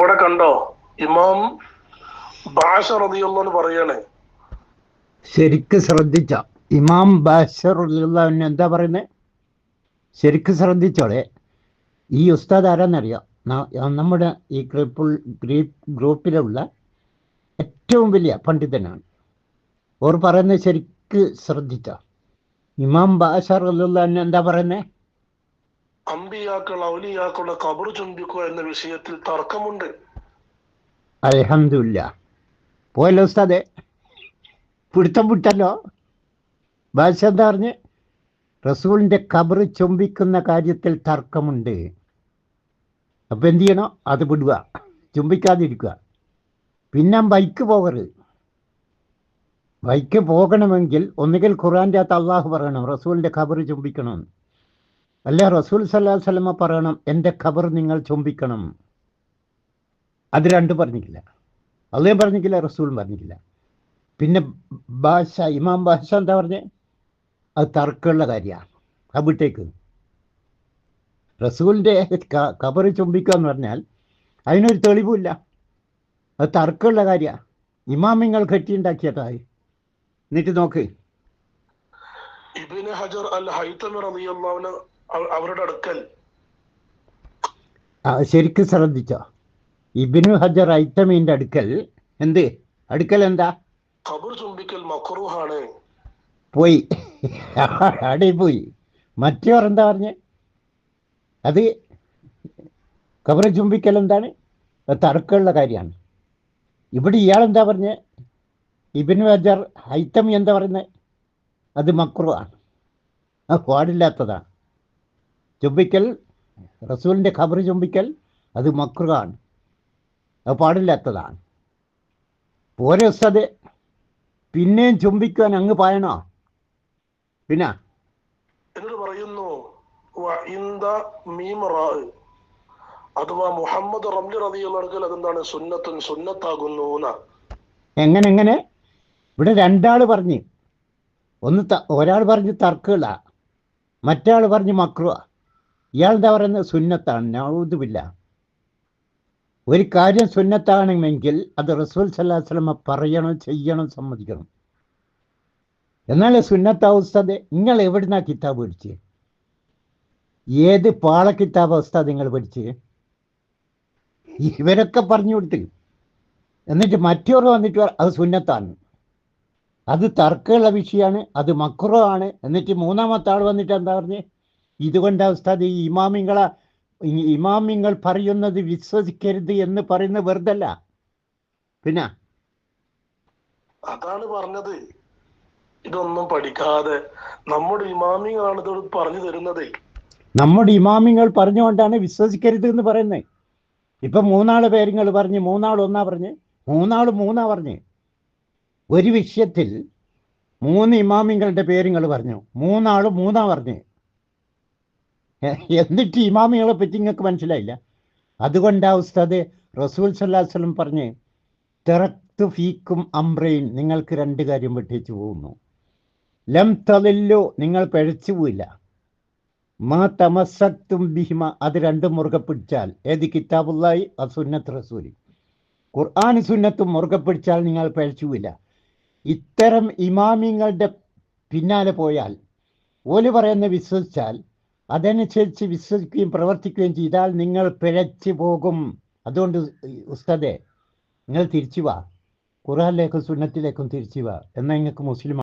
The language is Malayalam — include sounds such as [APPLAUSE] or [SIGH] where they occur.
ഇവിടെ കണ്ടോ? ഇമാം ബാഷ റളിയല്ലാഹു പറയാണ്. ശരിക്ക് ശ്രദ്ധിച്ച. ഇമാം ബാഷറുല്ലാവിന് എന്താ പറയുന്നത് ശരിക്ക് ശ്രദ്ധിച്ചോളെ. ഈ ഉസ്താദ് ആരാന്നറിയാം? നമ്മുടെ ഈ ഗ്രൂപ്പിൽ ഗ്രൂപ്പ് ഗ്രൂപ്പിലുള്ള ഏറ്റവും വലിയ പണ്ഡിതനാണ്. ഓർ പറയുന്നത് ശരിക്ക് ശ്രദ്ധിച്ച. ഇമാം ബാഷർ അല്ലാന്ന് എന്താ പറയുന്നത് അമ്പിയാക്കൾ ഔലിയാക്കളുടെ കബർ ചുംബിക്കുക എന്ന വിഷയത്തിൽ തർക്കമുണ്ട്. അലഹമില്ല പോയല്ലോ ഉസ്താദെ? പിടുത്തം വിട്ടല്ലോ? ഭാഷ എന്താ പറഞ്ഞ്? റസൂലിന്റെ കബർ ചുംബിക്കുന്ന കാര്യത്തിൽ തർക്കമുണ്ട്. അപ്പൊ എന്ത് ചെയ്യണോ? അത് വിടുക. ചുംബിക്കാതിരിക്കുക. പിന്നെ ബൈക്ക് പോകരുത്. ബൈക്ക് പോകണമെങ്കിൽ ഒന്നുകിൽ ഖുറാന്റെ അകത്ത് അള്ളാഹു പറയണം റസൂലിന്റെ ഖബർ ചുംബിക്കണം അല്ല റസൂൽ സല്ലാ വല്ലമ പറയണം എന്റെ ഖബർ നിങ്ങൾ ചുംബിക്കണം. അത് രണ്ടും പറഞ്ഞിട്ടില്ല. അള്ളയും പറഞ്ഞിട്ടില്ല റസൂലും പറഞ്ഞിട്ടില്ല. പിന്നെ ഭാഷ ഇമാം ഭാഷ എന്താ പറഞ്ഞേ? അത് തർക്കമുള്ള കാര്യമാണ്. അവിട്ടേക്ക് റസൂലിന്റെ കബർ ചുംബിക്കുക എന്ന് പറഞ്ഞാൽ അതിനൊരു തെളിവുമില്ല. അത് തർക്കമുള്ള കാര്യമാണ്. ഇമാമിങ്ങൾ കെട്ടിയുണ്ടാക്കിയതായി. എന്നിട്ട് നോക്ക്. ഹജർ അൽ റളിയല്ലാഹു അവരുടെ അടുക്കൽ. ശരിക്കും ശ്രദ്ധിച്ചോ. ഇബിനു ഹജർ ഐറ്റമീന്റെ അടുക്കൽ. എന്ത്? അടുക്കൽ എന്താ? കബർ ചുംബിക്കൽ മക്രൂഹാണ്. പോയി. അവിടെ പോയി. മറ്റവർ എന്താ പറഞ്ഞ്? അത് കബർ ചുംബിക്കൽ എന്താണ്? തർക്കമുള്ള കാര്യമാണ്. ഇവിടെ ഇയാൾ എന്താ പറഞ്ഞ്? ഇബിനു ഹജർ ഐറ്റമി എന്താ പറയുന്നത് അത് മക്രുവാണ് പാടില്ലാത്തതാണ് ചുംബിക്കൽ റസൂലിന്റെ ഖബർ ചുംബിക്കൽ അത് മക്രുകാണ് അത് പാടില്ലാത്തതാണ്. പോരെ ഉസ്താദ് പിന്നെയും ചുംബിക്കാൻ അങ്ങ് പായണോ? പിന്നെ. എന്നിട്ട് പറയുന്നു അഥവാ മുഹമ്മദ് റംലി റളിയല്ലാഹു അതെന്താണ്? സുന്നത്തും സുന്നത്താകുന്നു എന്നാ. എങ്ങനെ എങ്ങനെ? ഇവിടെ രണ്ടാൾ പറഞ്ഞ്. ഒന്ന് ഒരാൾ പറഞ്ഞ് തർക്കുകളാ മറ്റാൾ പറഞ്ഞ് മക്രുവ എന്താ പറയുന്നത് സുന്നത്താണ് നൗദുബില്ല. ഒരു കാര്യം സുന്നത്താണെങ്കിൽ അത് റസൂൽ സല്ലാഹു പറയണം ചെയ്യണം സമ്മതിക്കണം. എന്നാൽ സുന്നത്താവസ്ഥത് നിങ്ങൾ എവിടുന്നാ കിതാബ് പഠിച്ച്? ഏത് പാള കിതാബ് അവസ്ഥ നിങ്ങൾ പഠിച്ച്? ഇവരൊക്കെ പറഞ്ഞു കൊടുത്ത്. എന്നിട്ട് മറ്റൊരു വന്നിട്ട് അത് സുന്നത്താണ്. അത് തർക്കമുള്ള വിഷയമാണ് അത് മക്രോ ആണ്. എന്നിട്ട് മൂന്നാമത്തെ ആൾ വന്നിട്ട് എന്താ പറഞ്ഞ്? ഇതുകൊണ്ട് ഉസ്താദ് ഈ ഇമാമിങ്ങളെ ഇമാമിങ്ങൾ പറയുന്നത് വിശ്വസിക്കരുത് എന്ന് പറയുന്ന വെറുതല്ല. പിന്നെ? അതാണ് പറഞ്ഞത്. ഇതൊന്നും പഠിക്കാതെ നമ്മുടെ ഇമാമിങ്ങളാണ് ഇത് പറഞ്ഞു തരുന്നത്. നമ്മുടെ ഇമാമിങ്ങൾ പറഞ്ഞുകൊണ്ടാണ് വിശ്വസിക്കരുത് എന്ന് പറയുന്നത്. ഇപ്പം മൂന്നാൾ പേരുങ്ങൾ പറഞ്ഞ് മൂന്നാൾ ഒന്നാ പറഞ്ഞ് മൂന്നാൾ മൂന്നാ പറഞ്ഞ്. ഒരു വിഷയത്തിൽ മൂന്ന് ഇമാമിങ്ങളുടെ പേരുങ്ങൾ പറഞ്ഞു മൂന്നാൾ മൂന്നാ പറഞ്ഞ്. [LAUGHS] എന്നിട്ട് ഇമാമികളെ പറ്റി നിങ്ങൾക്ക് മനസ്സിലായില്ല? അതുകൊണ്ടാ ഉസ്താദ് റസൂൽ സല്ലാസ്ലം പറഞ്ഞ് തിറത്ത് ഫീക്കും അമ്രയിൻ നിങ്ങൾക്ക് രണ്ട് കാര്യം വെട്ടിച്ചു പോകുന്നു. ലം തളില്ലോ നിങ്ങൾ പഴച്ചു പോയില്ല മാ തമസക്തും ബിഹിമ അത് രണ്ടും മുറുകെ പിടിച്ചാൽ ഏത് കിതാബുള്ളായി അസുന്നത്ത് റസൂലി. ഖുർആൻ സുന്നത്തും മുറുകെ പിടിച്ചാൽ നിങ്ങൾ പഴച്ചുവില്ല ഇത്തരം ഇമാമിങ്ങളുടെ പിന്നാലെ പോയാൽ ഓൽ പറയുന്ന വിശ്വസിച്ചാൽ അതനുസരിച്ച് വിശ്വസിക്കുകയും പ്രവർത്തിക്കുകയും ചെയ്താൽ നിങ്ങൾ പിഴച്ചു പോകും. അതുകൊണ്ട് ഉസ്തദേ നിങ്ങൾ തിരിച്ചു വാ. ഖുറാനിലേക്കും സുന്നത്തിലേക്കും തിരിച്ചു വാ. എന്നാൽ നിങ്ങൾക്ക് മുസ്ലിം